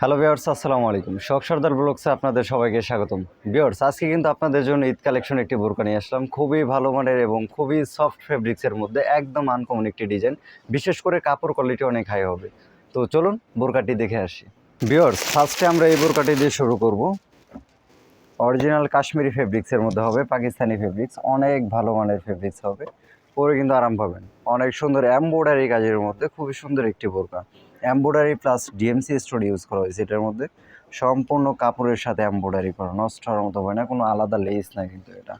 Hello বিয়ার্স আসসালামু আলাইকুম। শখ সর্দার ব্লগসে আপনাদের সবাইকে স্বাগতম। বিয়ার্স আজকে কিন্তু আপনাদের জন্য ঈদ কালেকশন একটি বোরকা নিয়ে আসলাম। খুবই ভালো মানের এবং খুবই সফট ফেব্রিক্সের মধ্যে একদম আনকমন একটি ডিজাইন বিশেষ করে কাপড় কোয়ালিটি অনেক হাই হবে। তো চলুন বোরকাটি দেখে আসি। বিয়ার্স ফার্স্টে আমরা এই বোরকাটি দিয়ে শুরু করব। অরিজিনাল কাশ্মীরি ফেব্রিক্সের মধ্যে হবে, পাকিস্তানি ফেব্রিক্স অনেক ভালো মানের ফেব্রিক্স হবে। পরে কিন্তু আরাম পাবেন। অনেক সুন্দর এমব্রয়ডারি কাজের মধ্যে খুবই সুন্দর একটি বোরকা। Embroidery plus DMC store use করা হয়েছে এটার মধ্যে। সম্পূর্ণ কাপড়ের সাথে এমব্রয়ডারি করা। নষ্ট হওয়ার মতো হয় না, কোনো আলাদা লেস না কিন্তু এটা।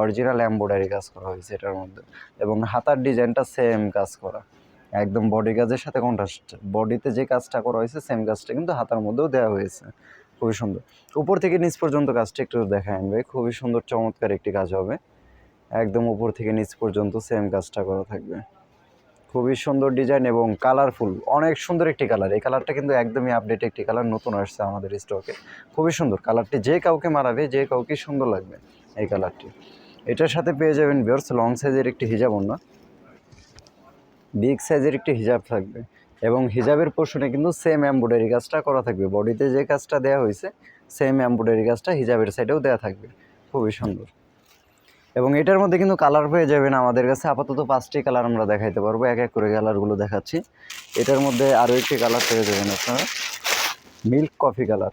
অরিজিনাল এমব্রয়ডারি কাজ করা হয়েছে এটার মধ্যে। এবং হাতার ডিজাইনটা সেম কাজ করা। একদম বডি কাজের সাথে কন্ট্রাস্ট বডিতে যে কাজটা করা হয়েছে সেম কাজটা কিন্তু হাতার মধ্যেও দেওয়া হয়েছে। খুবই সুন্দর। উপর থেকে নিচ পর্যন্ত কাজটা একটু দেখা আনবে খুবই সুন্দর, চমৎকার একটি কাজ হবে। একদম উপর থেকে নিচ পর্যন্ত সেম কাজটা করা থাকবে। খুবই সুন্দর ডিজাইন এবং কালারফুল, অনেক সুন্দর একটি কালার। এই কালারটা কিন্তু একদমই আপডেট একটি কালার, নতুন আসছে আমাদের স্টকে খুবই সুন্দর, কালারটি যে কাউকে মারাবে যে কাউকে সুন্দর লাগবে এই কালারটি। এটার সাথে পেয়ে যাবেন বিয়ার্স লং সাইজের একটি হিজাব অন্য বিগ সাইজের একটি হিজাব থাকবে এবং হিজাবের পোর্শনে কিন্তু সেম এমব্রয়ডারি কাজটা করা থাকবে। বডিতে যে কাজটা দেওয়া হয়েছে সেম এমব্রয়ডারি কাজটা হিজাবের সাইডেও দেওয়া থাকবে। খুবই সুন্দর। এবং এটার মধ্যে কিন্তু কালার পেয়ে যাবেন আমাদের কাছে। আপাতত পাঁচটি কালার আমরা দেখাইতে পারব। এক এক করে কালারগুলো দেখাচ্ছি। এটার মধ্যে আরও একটি কালার পেয়ে যাবেন আপনারা। মিল্ক কফি কালার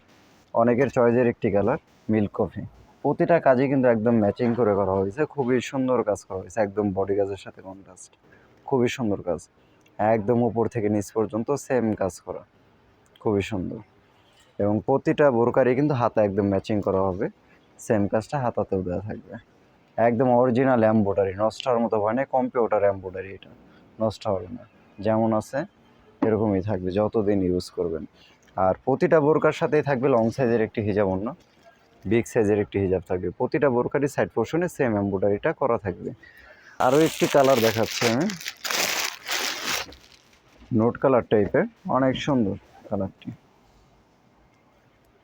অনেকের চয়েসের একটি কালার মিল্ক কফি। প্রতিটা কাজই কিন্তু একদম ম্যাচিং করে করা হয়েছে। খুবই সুন্দর কাজ করা হয়েছে। একদম বডি কাজের সাথে কন্ট্রাস্ট খুবই সুন্দর কাজ। একদম উপর থেকে নিচ পর্যন্ত সেম কাজ করা। খুবই সুন্দর। এবং প্রতিটা বোরকারই কিন্তু হাতা একদম ম্যাচিং করা হবে। সেম কাজটা হাতাতেও দেওয়া থাকবে। একদম অরিজিনাল এম্বোডারি নষ্ট মতো হয় না কম্পিউটার এম্বোডারি এটা। নষ্ট হবে না। যেমন আছে, এরকমই থাকবে, যতদিন ইউজ করবেন। আর প্রতিটা বোরকার সাথেই থাকবে লং সাইজের একটি হিজাব অন্য বিগ সাইজের একটি হিজাব থাকবে। প্রতিটা বোরকারই সাইড পোর্শনে সেম এম্বোডারিটা করা থাকবে। আরও একটি কালার দেখাচ্ছি আমি। নোট কালার টাইপের অনেক সুন্দর কালারটি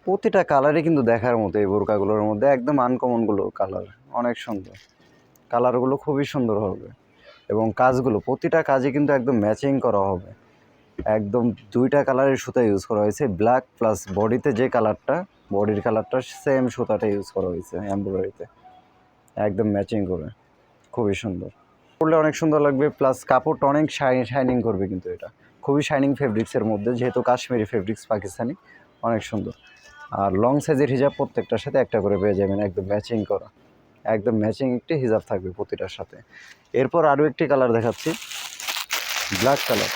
প্রতিটা কালারই কিন্তু দেখার মতো এই বোরকাগুলোর মধ্যে, একদম আনকমনগুলো কালার অনেক সুন্দর। কালারগুলো খুবই সুন্দর হবে এবং কাজগুলো, প্রতিটা কাজে কিন্তু একদম ম্যাচিং করা হবে। একদম দুইটা কালারের সুতা ইউজ করা হয়েছে ব্ল্যাক প্লাস বডিতে যে কালারটা বডির কালারটা সেম সুতাটা ইউজ করা হয়েছে এমব্রয়ডারিতে একদম ম্যাচিং করে, খুবই সুন্দর। পরলে অনেক সুন্দর লাগবে প্লাস কাপড়টা অনেক শাইনিং করবে কিন্তু এটা। খুবই শাইনিং ফেব্রিক্সের মধ্যে, যেহেতু কাশ্মীরি ফেব্রিক্স পাকিস্তানি, অনেক সুন্দর। আর লং সাইজের হিজাব প্রত্যেকটার সাথে একটা করে পেয়ে যাবেন, একদম ম্যাচিং করা। একদম ম্যাচিং একটি হিজাব থাকবে প্রতিটার সাথে। এরপর আরও একটি কালার দেখাচ্ছি ব্ল্যাক কালার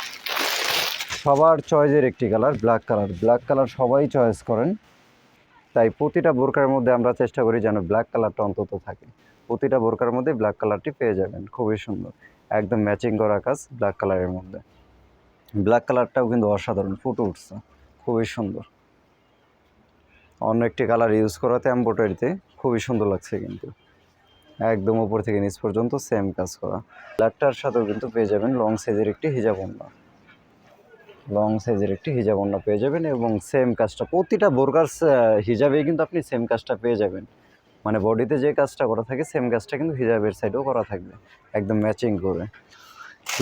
সবার চয়েসের একটি colour black colour black colour সবাই চয়েস করেন। তাই প্রতিটা বোরকার মধ্যে আমরা চেষ্টা করি যেন ব্ল্যাক কালারটা অন্তত থাকে। প্রতিটা বোরকার মধ্যে ব্ল্যাক কালারটি পেয়ে যাবেন, খুবই সুন্দর। একদম ম্যাচিং করা কাজ ব্ল্যাক কালারের মধ্যে। ব্ল্যাক কালারটাও কিন্তু অসাধারণ, ফুটে উঠছে, খুবই সুন্দর। অন্য একটি কালার ইউজ করাতে এম্ব্রয়ডারিতে খুবই সুন্দর লাগছে কিন্তু। একদম উপর থেকে নিচ পর্যন্ত সেম কাজ করা। ব্ল্যাকটার সাথেও কিন্তু পেয়ে যাবেন লং সাইজের একটি হিজাব ওড়না লং সাইজের একটি হিজাব ওড়না পেয়ে যাবেন এবং সেম কাজটা, প্রতিটা বোরকার হিজাবে কিন্তু আপনি সেম কাজটা পেয়ে যাবেন। মানে বডিতে যে কাজটা করা থাকে সেম কাজটা কিন্তু হিজাবের সাইডেও করা থাকবে। একদম ম্যাচিং করে।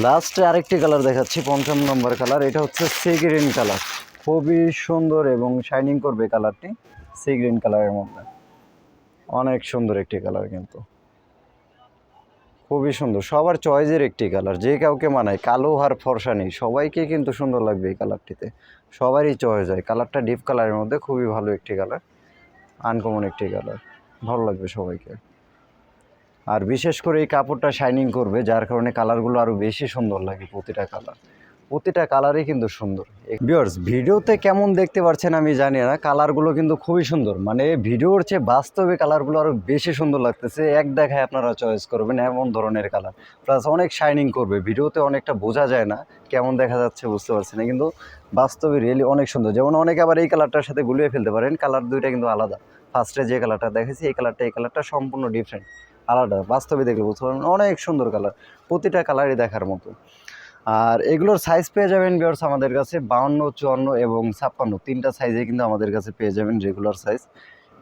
লাস্টে আরেকটি কালার দেখাচ্ছি, পঞ্চম নম্বর কালার এটা হচ্ছে সি গ্রিন কালার খুবই সুন্দর এবং শাইনিং করবে কালারটি সি গ্রিন কালারের মধ্যে। অনেক সুন্দর একটি কালার কিন্তু। খুবই সুন্দর। সবার চয়েসের একটি কালার যে কাউকে মানায়। কালো আর ফর্সা নেই। সবাইকে কিন্তু সুন্দর লাগবে এই কালারটিতে সবারই চয়েস হয়। কালারটা ডিপ কালারের মধ্যে খুবই ভালো একটি কালার আনকমন একটি কালার ভালো লাগবে সবাইকে। আর বিশেষ করে এই কাপড়টা শাইনিং করবে, যার কারণে কালারগুলো আরও বেশি সুন্দর লাগে প্রতিটা কালার প্রতিটা কালারই কিন্তু সুন্দর। বিয়ার্স ভিডিওতে কেমন দেখতে পাচ্ছেন আমি জানি না কালারগুলো কিন্তু খুবই সুন্দর। মানে ভিডিওর চেয়ে বাস্তবে কালারগুলো আরও বেশি সুন্দর লাগতেছে, এক দেখায় আপনারা চয়েস করবেন এমন ধরনের কালার প্লাস অনেক শাইনিং করবে, ভিডিওতে অনেকটা বোঝা যায় না কেমন দেখা যাচ্ছে বুঝতে পারছি না, কিন্তু বাস্তবে রিয়েলি অনেক সুন্দর। যেমন অনেকে আবার এই কালারটার সাথে গুলিয়ে ফেলতে পারেন কালার দুইটা কিন্তু আলাদা। ফার্স্টে যে কালারটা দেখেছি, এই কালারটা এই কালারটা সম্পূর্ণ ডিফারেন্ট আলাদা, বাস্তবে দেখলে বুঝতে পারবেন, অনেক সুন্দর কালার প্রতিটা কালারই দেখার মতো। আর এগুলোর সাইজ পেয়ে যাবেন বিয়ার্স আমাদের কাছে বাউন্ন, চুয়ান্ন এবং ছাপ্পান্ন। তিনটা সাইজে কিন্তু আমাদের কাছে পেয়ে যাবেন রেগুলার সাইজ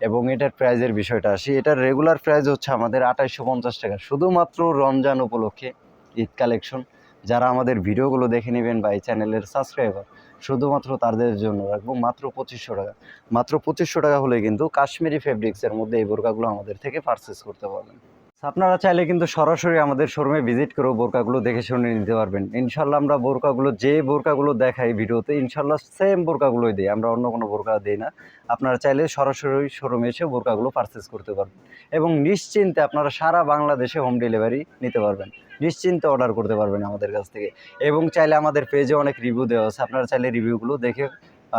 এবং এটার প্রাইজের বিষয়টা আসি। এটার রেগুলার প্রাইস হচ্ছে আমাদের আঠাইশশো পঞ্চাশ টাকা। শুধুমাত্র রমজান উপলক্ষে ঈদ কালেকশন যারা আমাদের ভিডিওগুলো দেখে নেবেন বা এই চ্যানেলের সাবস্ক্রাইবার শুধুমাত্র তাদের জন্য রাখব মাত্র পঁচিশশো টাকা। মাত্র পঁচিশশো টাকা হলে কিন্তু কাশ্মীরি ফেব্রিক্সের মধ্যে এই বোরকাগুলো আমাদের থেকে পারচেস করতে পারবেন। আপনারা চাইলে কিন্তু সরাসরি আমাদের শোরুমে ভিজিট করেও বোরকাগুলো দেখে শুনে নিতে পারবেন। ইনশাল্লাহ আমরা বোরকাগুলো, যে বোরকাগুলো দেখাই ভিডিওতে ইনশাল্লাহ সেম বোরকাগুলোই দিই। আমরা অন্য কোনো বোরকা দিই না। আপনারা চাইলে সরাসরি শোরুমে এসে বোরকাগুলো পারচেস করতে পারবেন। এবং নিশ্চিন্তে আপনারা সারা বাংলাদেশে হোম ডেলিভারি নিতে পারবেন। নিশ্চিন্তে অর্ডার করতে পারবেন আমাদের কাছ থেকে। এবং চাইলে আমাদের পেজে অনেক রিভিউ দেওয়া আছে। আপনারা চাইলে রিভিউগুলো দেখে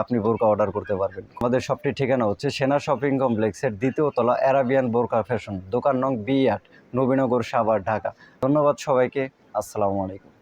আপনি বোরকা অর্ডার করতে পারবেন। আমাদের শপটির ঠিকানা হচ্ছে সেনা শপিং কমপ্লেক্সের দ্বিতীয় তলা অ্যারাবিয়ান বোরকা ফ্যাশন দোকান নং বি আট, নবীনগর সাভার, ঢাকা। ধন্যবাদ সবাইকে, আসসালামু আলাইকুম।